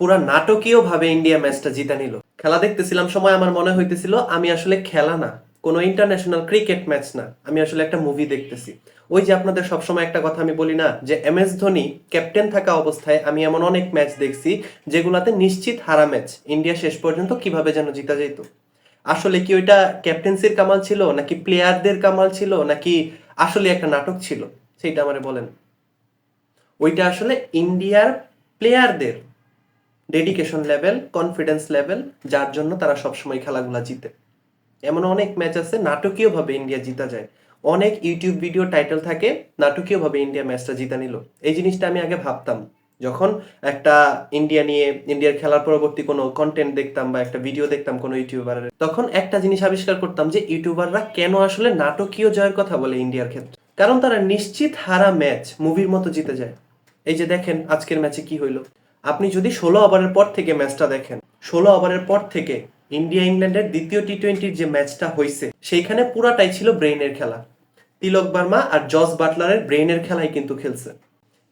পুরা নাটকীয় ভাবে ইন্ডিয়া ম্যাচটা জিতে নিল। খেলা দেখতেছিলাম সময় আমার মনে হইতেছিল, আমি আসলে খেলা না। কোনো ইন্টারন্যাশনাল ক্রিকেট ম্যাচ না। আমি আসলে একটা মুভি দেখতেছি। ওই যে আপনাদের সবসময় একটা কথা আমি বলি না, যে এম এস ধোনি ক্যাপ্টেন থাকা অবস্থায় আমি এমন অনেক ম্যাচ দেখছি, যেগুলাতে নিশ্চিত হারা ম্যাচ ইন্ডিয়া শেষ পর্যন্ত কীভাবে যেন জিতা যেত আসলে কি ওইটা ক্যাপ্টেন্সির কামাল ছিল, নাকি প্লেয়ারদের কামাল ছিল, নাকি আসলে একটা নাটক ছিল? সেইটা আমারে বলেন। ওইটা আসলে ইন্ডিয়ার প্লেয়ারদের ডেডিকেশন লেভেল কনফিডেন্স লেভেল যার জন্য তারা সবসময় খেলাগুলা জিতে। এমন অনেক ম্যাচ আছে, নাটকীয়ভাবে ইন্ডিয়া জিতা যায়। অনেক ইউটিউব ভিডিও টাইটেল থাকে, নাটকীয়ভাবে ইন্ডিয়া ম্যাচটা জিতা নিল। এই জিনিসটা আমি আগে ভাবতাম। যখন একটা ইন্ডিয়া নিয়ে ইন্ডিয়ার খেলার পরবর্তী কোনো কন্টেন্ট দেখতাম বা একটা ভিডিও দেখতাম কোনো ইউটিউবারের তখন একটা জিনিস আবিষ্কার করতাম যে ইউটিউবাররা কেন আসলে নাটকীয় জয়ের কথা বলে ইন্ডিয়ার ক্ষেত্রে। কারণ তারা নিশ্চিত হারা ম্যাচ মুভির মতো জিতে যায়। এই যে দেখেন, আজকের ম্যাচে কি হইল? আপনি যদি ষোলো ওভারের পর থেকে ম্যাচটা দেখেন, ষোলো ওভারের পর থেকে ইন্ডিয়া ইংল্যান্ডের দ্বিতীয় টি টোয়েন্টির যে ম্যাচটা হয়েছে সেইখানে পুরাটাই ছিল ব্রেইনের খেলা। তিলক বার্মা আর জস বাটলারের ব্রেইনের খেলাই কিন্তু খেলছে।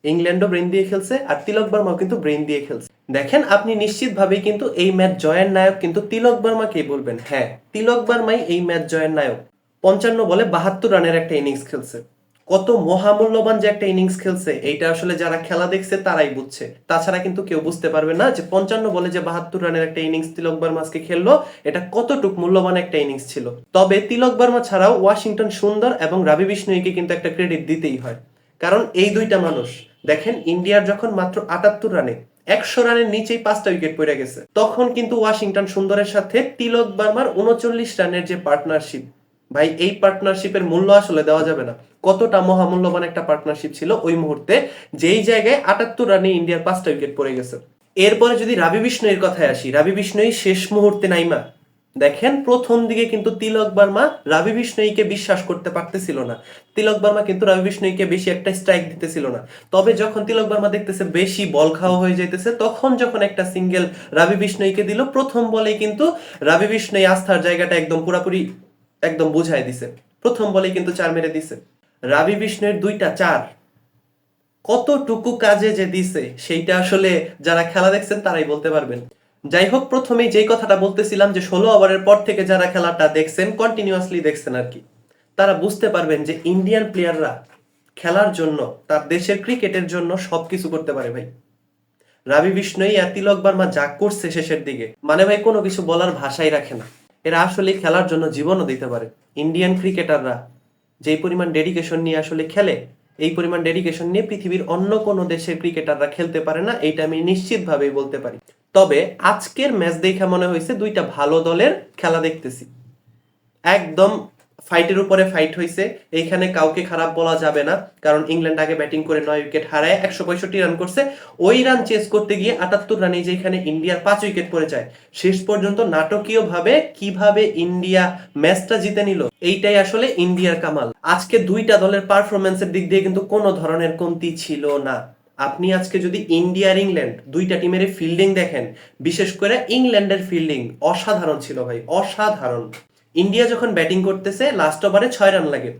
ইংল্যান্ডও ব্রেন দিয়ে খেলছে আর তিলক বার্মাও কিন্তু ব্রেন দিয়ে খেলছে। দেখেন আপনি নিশ্চিতভাবেই কিন্তু এই ম্যাচ জয়ের নায়ক কিন্তু তিলক বার্মাকেই বলবেন হ্যাঁ তিলক বার্মাই এই ম্যাচ জয়ের নায়ক। পঞ্চান্ন বলে বাহাত্তর রানের একটা ইনিংস খেলছে। কত মহামূল্যবান যে একটা ইনিংস খেলছে, এইটা আসলে যারা খেলা দেখছে তারাই বুঝছে। তাছাড়া কিন্তু কেউ বুঝতে পারবে না যে পঞ্চান্ন বলে যে বাহাত্তর রানের একটা ইনিংস তিলক বার্মা আজকে খেললো, এটা কতটুক মূল্যবান একটা ইনিংস ছিল। তবে তিলক বার্মা ছাড়াও ওয়াশিংটন সুন্দর এবং রাবি বিষ্ণুইকে কিন্তু একটা ক্রেডিট দিতেই হয়। কারণ এই দুইটা মানুষ, দেখেন ইন্ডিয়ার যখন মাত্র আটাত্তর রানে একশো রানের নিচেই পাঁচটা উইকেট পড়ে গেছে, তখন কিন্তু ওয়াশিংটন সুন্দরের সাথে তিলক বার্মার উনচল্লিশ রানের যে পার্টনারশিপ ভাই, এই পার্টনারশিপের মূল্য আসলে দেওয়া যাবে না। কতটা মহামূল্যবান একটা পার্টনারশিপ ছিল ওই মুহূর্তে, যেই জায়গায় আটাত্তর রানে ইন্ডিয়ার পাঁচটা উইকেট পড়ে গেছে। এরপরে যদি রাবি বিষ্ণুয়ের কথায় আসি, রাবি বিষ্ণুই শেষ মুহূর্তে নাইমা। দেখেন, প্রথম দিকে কিন্তু তিলক বার্মা রাবি বিষ্ণুইকে বিশ্বাস করতে পারতেছিল না। তিলক বার্মা কিন্তু রাবি বিষ্ণুইকে বেশি একটা স্ট্রাইক দিতেছিল না। তবে যখন তিলক বার্মা দেখতেছে বেশি বল খাওয়া হয়ে যাইতেছে, তখন যখন একটা সিঙ্গেল রাবি বিষ্ণুইকে দিল, প্রথম বলেই কিন্তু রাবি বিষ্ণুই আস্থার জায়গাটা একদম পুরাপুরি একদম বুঝাই দিছে। প্রথম বলেই কিন্তু চার মেরে দিছে। রাবি বিষ্ণুর দুইটা চার। কতটুকু কাজে যে দিছে, সেইটা আসলে যারা খেলা দেখছেন তারাই বলতে পারবেন। যাই হোক, প্রথমেই যেই কথাটা বলতেছিলাম যে ষোলো ওভারের পর থেকে যারা খেলাটা দেখছেন কন্টিনিউয়াসলি দেখছেন আর কি, তারা বুঝতে পারবেন যে ইন্ডিয়ান প্লেয়াররা খেলার জন্য, তার দেশের ক্রিকেটের জন্য সবকিছু করতে পারে ভাই। রাবি বিষ্ণুই আর তিলক বার্মা যা করছে শেষের দিকে মানে ভাই কোনো কিছু বলার ভাষাই রাখে না। এরা আসলে খেলার জন্য জীবনও দিতে পারে। ইন্ডিয়ান ক্রিকেটাররা যেই পরিমাণ ডেডিকেশন নিয়ে আসলে খেলে, এই পরিমাণ ডেডিকেশন নিয়ে পৃথিবীর অন্য কোনো দেশের ক্রিকেটাররা খেলতে পারে না, এইটা আমি নিশ্চিতভাবেই বলতে পারি। তবে আজকের ম্যাচ দেখে মনে হয়েছে দুইটা ভালো দলের খেলা দেখতেছি। একদম ফাইটের উপরে ফাইট হয়েছে এইখানে কাউকে খারাপ বলা যাবে না, কারণ ইংল্যান্ড আগে ব্যাটিং করে নয় উইকেট হারায়, একশো পঁয়ষট্টি রান করছে। ওই রান চেস করতে গিয়ে আটাত্তর রানে যেখানে ইন্ডিয়ার পাঁচ উইকেট পড়ে যায়। শেষ পর্যন্ত নাটকীয় ভাবে কীভাবে ইন্ডিয়া ম্যাচটা জিতে নিল, এইটাই আসলে ইন্ডিয়ার কামাল। আজকে দুইটা দলের পারফরমেন্সের দিক দিয়ে কিন্তু কোনো ধরনের কমতি ছিল না। আপনি আজকে যদি ইন্ডিয়া আর ইংল্যান্ড দুইটা টিমের ফিল্ডিং দেখেন, বিশেষ করে ইংল্যান্ডের ফিল্ডিং অসাধারণ ছিল ভাই, অসাধারণ। ইন্ডিয়া যখন ব্যাটিং করতেছে লাস্ট ওভারে ছয় রান লাগে।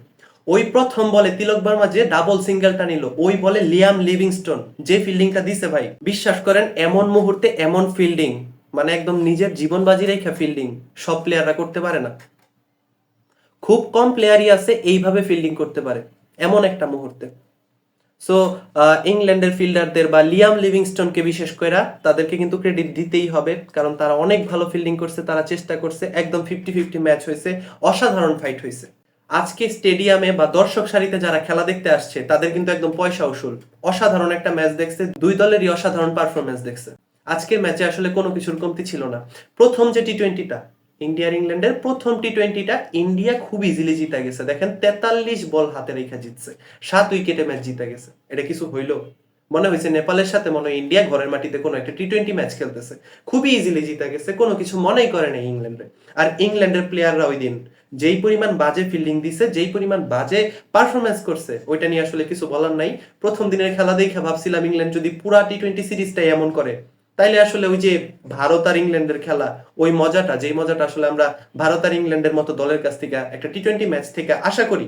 ওই প্রথম বলে তিলক বর্মা যে ডাবল সিঙ্গেলটা নিল, ওই বলে লিয়াম লিভিংস্টোন যে ফিল্ডিংটা দিছে ভাই, বিশ্বাস করেন, এমন মুহূর্তে এমন ফিল্ডিং মানে একদম নিজের জীবন বাজি রেখা ফিল্ডিং সব প্লেয়াররা করতে পারে না। খুব কম প্লেয়ারই আছে, এইভাবে ফিল্ডিং করতে পারে, এমন একটা মুহূর্তে। সো ইংল্যান্ডের ফিল্ডারদের বা লিয়াম লিভিংস্টনকে বিশেষ করে তাদেরকে কিন্তু ক্রেডিট দিতেই হবে, কারণ তারা অনেক ভালো ফিল্ডিং করছে, তারা চেষ্টা করছে, একদম ফিফটি ফিফটি ম্যাচ হয়েছে অসাধারণ ফাইট হয়েছে আজকে স্টেডিয়ামে বা দর্শক সারিতে যারা খেলা দেখতে আসছে, তাদের কিন্তু একদম পয়সা উসুল। অসাধারণ একটা ম্যাচ দেখছে, দুই দলেরই অসাধারণ পারফরমেন্স দেখছে। আজকের ম্যাচে আসলে কোনো কিছুর কমতি ছিল না। প্রথম যে টি টোয়েন্টিটা ইন্ডিয়ার ইংল্যান্ডের প্রথম টি টোয়েন্টিটা ইন্ডিয়া খুব ইজিলি জিতে গেছে। দেখেন তেতাল্লিশ বল হাতে রেখে জিতছে। সাত উইকেটে ম্যাচ জিতে গেছে। এটা কিছু হইল? মনে হয়েছে নেপালের সাথে মনে হয় ইন্ডিয়া ঘরের মাটিতে কোনো একটা টি টোয়েন্টি ম্যাচ খেলতেছে। খুবই ইজিলি জিতে গেছে, কোনো কিছু মনেই করে নাই ইংল্যান্ডে। আর ইংল্যান্ডের প্লেয়াররা ওই দিন যেই পরিমাণ বাজে ফিল্ডিং দিছে, যেই পরিমাণ বাজে পারফরমেন্স করছে, ওইটা নিয়ে আসলে কিছু বলার নাই। প্রথম দিনের খেলা দেখে ভাবছিলাম ইংল্যান্ড যদি পুরা টি টোয়েন্টি সিরিজটাই এমন করে তাইলে আসলে ওই যে ভারত আর ইংল্যান্ডের খেলা, ওই মজাটা, যেই মজাটা আসলে আমরা ভারত আর ইংল্যান্ডের মতো দলের কাছ থেকে, একটা টি টোয়েন্টি ম্যাচ থেকে আশা করি,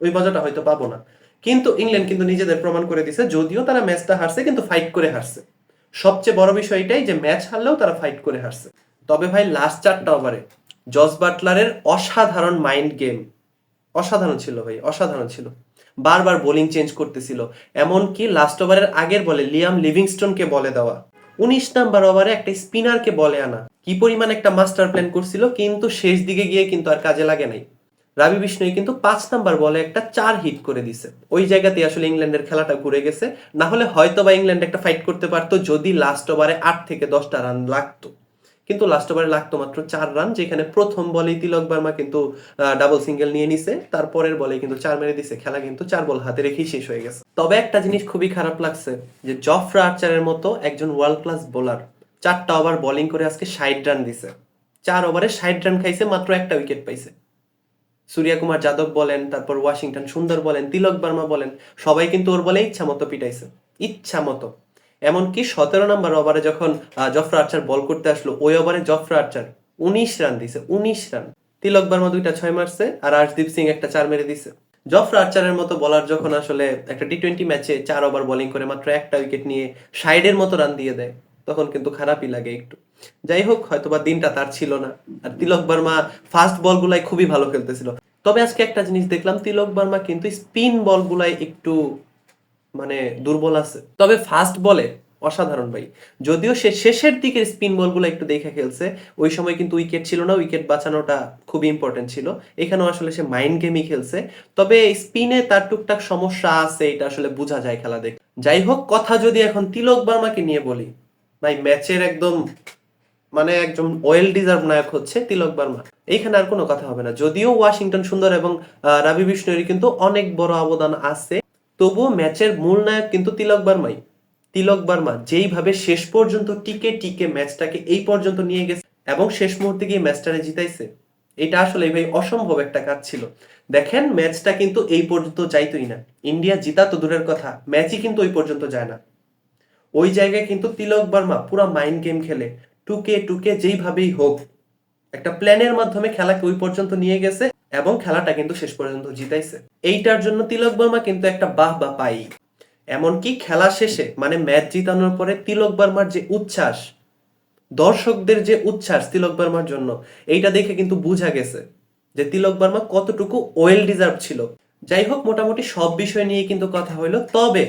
ওই মজাটা হয়তো পাবো না। কিন্তু ইংল্যান্ড কিন্তু নিজেদের প্রমাণ করে দিছে, যদিও তারা ম্যাচটা হারছে, কিন্তু ফাইট করে হারছে। সবচেয়ে বড় বিষয় এটাই যে ম্যাচ হারলেও তারা ফাইট করে হারছে। তবে ভাই লাস্ট চারটা ওভারে জস বাটলারের অসাধারণ মাইন্ড গেম অসাধারণ ছিল ভাই, অসাধারণ ছিল। বারবার বোলিং চেঞ্জ করতেছিল। এমনকি লাস্ট ওভারের আগের বলে লিয়াম লিভিংস্টনকে বলে দেওয়া। উনিশ নাম্বার ওভারে একটা স্পিনারকে বলে আনা। কি পরিমাণ একটা মাস্টার প্ল্যান করছিল, কিন্তু শেষ দিকে গিয়ে কিন্তু আর কাজে লাগে নাই। রাবি বিষ্ণুই কিন্তু পাঁচ নাম্বার বলে একটা চার হিট করে দিছে। ওই জায়গাতে আসলে ইংল্যান্ডের খেলাটা ঘুরে গেছে। না হলে হয়তো বা ইংল্যান্ড একটা ফাইট করতে পারতো যদি লাস্ট ওভারে আট থেকে দশটা রান লাগতো। কিন্তু লাস্ট ওভারে লাগতো মাত্র চার রান যেখানে প্রথম বলেই তিলক বার্মা কিন্তু ডাবল সিঙ্গেল নিয়ে নিছে। তারপরের বলে কিন্তু চার মেরে দিছে। খেলা কিন্তু চার বল হাতে রেখেই শেষ হয়ে গেছে। তবে একটা জিনিস খুবই খারাপ লাগছে, যে জফরা আর্চারের মতো একজন ওয়ার্ল্ড ক্লাস বোলার চারটা ওভার বোলিং করে আজকে ষাট রান দিছে। চার ওভারে ষাট রান খাইছে, মাত্র একটা উইকেট পাইছে। সূর্যা কুমার যাদব বলেন, তারপর ওয়াশিংটন সুন্দর বলেন, তিলক বার্মা বলেন, সবাই কিন্তু ওর বলে ইচ্ছা মতো পিটাইছে। ইচ্ছা মতো এমনকি সতেরো নম্বর ওভারে যখন জফরা আর্চার বল করতে আসলো, ওই ওভারে জফরা আর্চার উনিশ রান দিছে, উনিশ রান। তিলক বার্মা দুইটা ছয় মারছে আর আর্শদীপ সিং একটা চার মেরে দিছে। জফরা আর্চারের মতো বলার যখন আসলে একটা টি টোয়েন্টি ম্যাচে চার ওভার বোলিং করে মাত্র একটা উইকেট নিয়ে সাইডের মতো রান দিয়ে দেয়, তখন কিন্তু খারাপই লাগে একটু। যাই হোক, হয়তোবা দিনটা তার ছিল না। আর তিলক বার্মা ফাস্ট বলগুলাই খুবই ভালো খেলতেছিল। তবে আজকে একটা জিনিস দেখলাম, তিলক বার্মা কিন্তু স্পিন বলগুলাই একটু মানে দুর্বল আছে। তবে ফাস্ট বলে অসাধারণ ভাই। যদিও সে শেষের দিকের স্পিন বলগুলো একটু দেখে খেলছে, ওই সময় কিন্তু উইকেট ছিল না উইকেট বাঁচানোটা খুবই ইম্পর্টেন্ট ছিল। এখানেও আসলে সে মাইন্ড গেমই খেলছে। তবে স্পিনে তার টুকটাক সমস্যা আছে, এটা আসলে বোঝা যায় খেলা দেখে যাই হোক, কথা যদি এখন তিলক বার্মাকে নিয়ে বলি, ভাই ম্যাচের একদম মানে একজন ওয়েল ডিজার্ভ নায়ক হচ্ছে তিলক বার্মা। এইখানে আর কোনো কথা হবে না। যদিও ওয়াশিংটন সুন্দর এবং রাবি বিষ্ণুরই কিন্তু অনেক বড় অবদান আছে। তবুও ম্যাচের মূল নায়ক কিন্তু তিলক বার্মাই। তিলক বার্মা যেইভাবে শেষ পর্যন্ত টিকে টিকে ম্যাচটাকে এই পর্যন্ত নিয়ে গেছে এবং শেষ মুহূর্তে গিয়ে ম্যাচটারে জিতাইছে, এটা আসলে ভাই অসম্ভব একটা কাজ ছিল। দেখেন ম্যাচটা কিন্তু এই পর্যন্ত যাইতই না। ইন্ডিয়া জিতা তো দূরের কথা, ম্যাচই কিন্তু ওই পর্যন্ত যায় না। ওই জায়গায় কিন্তু তিলক বার্মা পুরো মাইন্ড গেম খেলে, টুকে টুকে যেইভাবেই হোক একটা প্ল্যানের মাধ্যমে খেলাকে ওই পর্যন্ত নিয়ে গেছে এবং খেলাটা কিন্তু শেষ পর্যন্ত জিতাইছে। এইটার জন্য তিলক বর্মা কিন্তু একটা বাহ বা পাই এমনকি খেলা শেষে মানে ম্যাচ জিতানোর পরে তিলক বর্মার যে উচ্ছ্বাস, দর্শকদের যে উচ্ছ্বাস তিলক বর্মার জন্য, এইটা দেখে কিন্তু বোঝা গেছে যে তিলক বর্মা কতটুকু ওয়েল ডিজার্ভ ছিল। যাই হোক, মোটামুটি সব বিষয় নিয়ে কিন্তু কথা হইল। তবে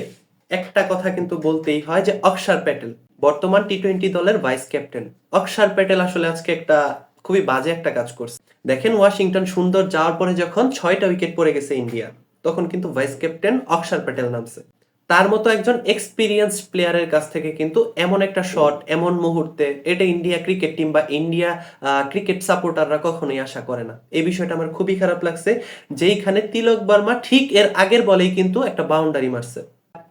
একটা কথা কিন্তু বলতেই হয় যে অক্ষর প্যাটেল, বর্তমান টি টোয়েন্টি দলের ভাইস ক্যাপ্টেন। অক্ষর প্যাটেল আসলে আজকে একটা খুবই বাজে একটা কাজ করছে। দেখেন ওয়াশিংটন সুন্দর যাওয়ার পরে যখন ছয়টা উইকেট পড়ে গেছে ইন্ডিয়া তখন কিন্তু ভাইস ক্যাপ্টেন অক্ষর প্যাটেল নামছে। তার মতো একজন এক্সপিরিয়েন্স প্লেয়ারের কাছ থেকে কিন্তু এমন একটা শট এমন মুহূর্তে, এটা ইন্ডিয়া ক্রিকেট টিম বা ইন্ডিয়া ক্রিকেট সাপোর্টাররা কখনোই আশা করে না। এই বিষয়টা আমার খুবই খারাপ লাগছে, যেইখানে তিলক বার্মা ঠিক এর আগের বলেই কিন্তু একটা বাউন্ডারি মারছে।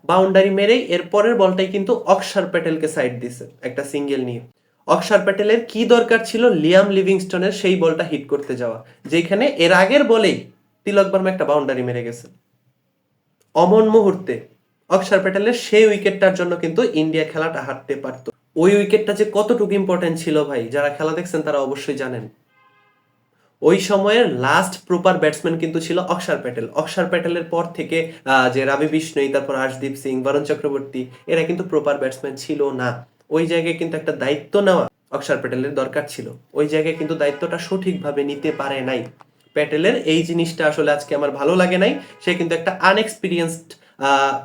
বাউন্ডারি মেরেই এর পরের বলটাই কিন্তু অক্ষর প্যাটেলকে সাইড দিছে, একটা সিঙ্গেল নিয়ে। অক্ষর প্যাটেলের কি দরকার ছিল লিয়াম লিভিংস্টনের সেই বলটা হিট করতে যাওয়া, যেখানে এর আগের বলেই তিলক বর্মা একটা বাউন্ডারি মেরে গেছে অমন মুহূর্তে অক্ষর প্যাটেলের সেই উইকেটটার জন্য কিন্তু ইন্ডিয়া খেলাটা হারতে পারতো। ওই উইকেটটা যে কতটুকু ইম্পর্টেন্ট ছিল ভাই, যারা খেলা দেখছেন তারা অবশ্যই জানেন। ওই সময়ের লাস্ট প্রপার ব্যাটসম্যান কিন্তু ছিল অক্ষর প্যাটেল। অক্ষর প্যাটেলের পর থেকে যে রাবি বিষ্ণই, তারপর আশদীপ সিং, বরুণ চক্রবর্তী, এরা কিন্তু প্রপার ব্যাটসম্যান ছিল না। ওই জায়গায় কিন্তু একটা দায়িত্ব নেওয়া অক্ষর প্যাটেলের দরকার ছিল। ওই জায়গায় কিন্তু দায়িত্বটা সঠিকভাবে নিতে পারে নাই। প্যাটেলের এই জিনিসটা আসলে আজকে আমার ভালো লাগে নাই। সে কিন্তু একটা আনএক্সপিরিয়েন্সড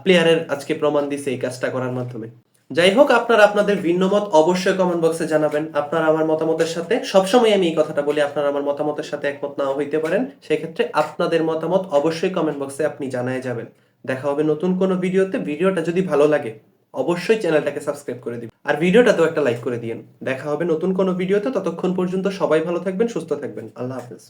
প্লেয়ারের আজকে প্রমাণ দিছে এই কাজটা করার মাধ্যমে। যাই হোক, আপনারা আপনাদের ভিন্ন মত অবশ্যই কমেন্ট বক্সে জানাবেন। আপনারা আমার মতামতের সাথে, সবসময় আমি এই কথাটা বলি, আপনারা আমার মতামতের সাথে একমত নাও হইতে পারেন। সেক্ষেত্রে আপনাদের মতামত অবশ্যই কমেন্ট বক্সে আপনি জানায় যাবেন। দেখা হবে নতুন কোনো ভিডিওতে ভিডিওটা যদি ভালো লাগে অবশ্যই চ্যানেলটাকে সাবস্ক্রাইব করে দিবেন। আর ভিডিওটাতেও একটা লাইক করে দিন দেখা হবে নতুন কোনো ভিডিওতে। ততক্ষণ পর্যন্ত সবাই ভালো থাকবেন, সুস্থ থাকবেন। আল্লাহ হাফেজ।